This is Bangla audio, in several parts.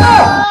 Oh!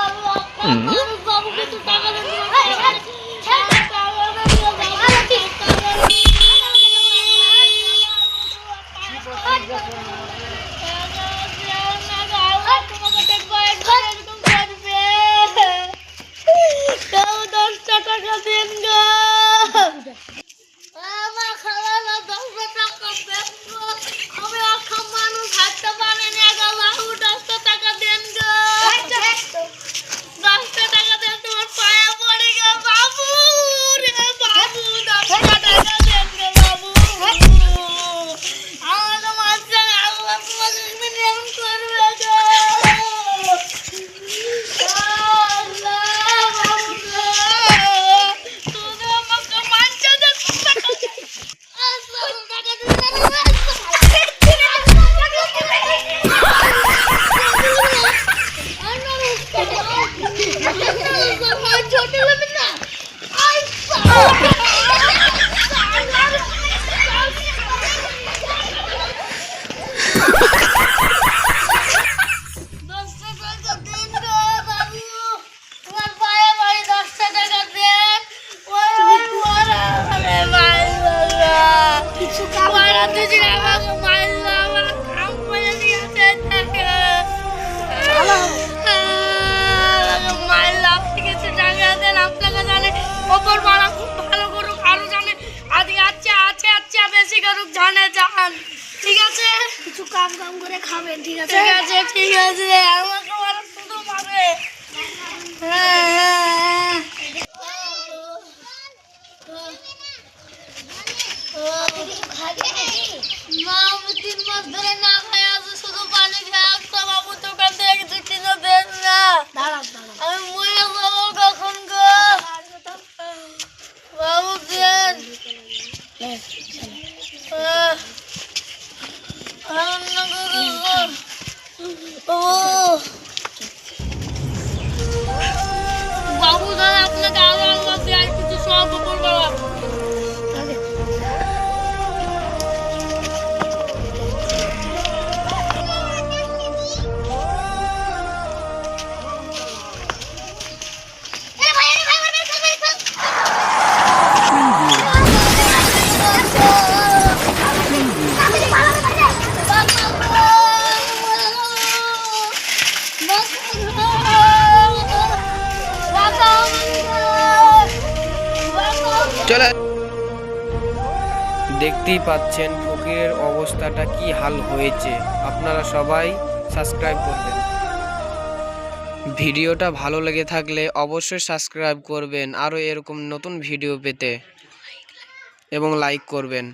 ওপর বাড়া খুব ভালো করুক আরও জানে আজকে আচ্ছা আছে আচ্ছা বেশি করুক জানে জান ঠিক আছে কিছু কাম কাম করে খাবেন ঠিক আছে ঠিক আছে ঠিক আছে আমাকে ওরা শুধু পাবে হ্যাঁ হ্যাঁ। মা ধরে না খায় দেখতেই পাচ্ছেন ফকিরের অবস্থাটা কি হাল হয়েছে। আপনারা সবাই সাবস্ক্রাইব করবেন। ভিডিওটা ভালো লেগে থাকলে অবশ্যই সাবস্ক্রাইব করবেন। আরও এরকম নতুন ভিডিও পেতে। এবং লাইক করবেন।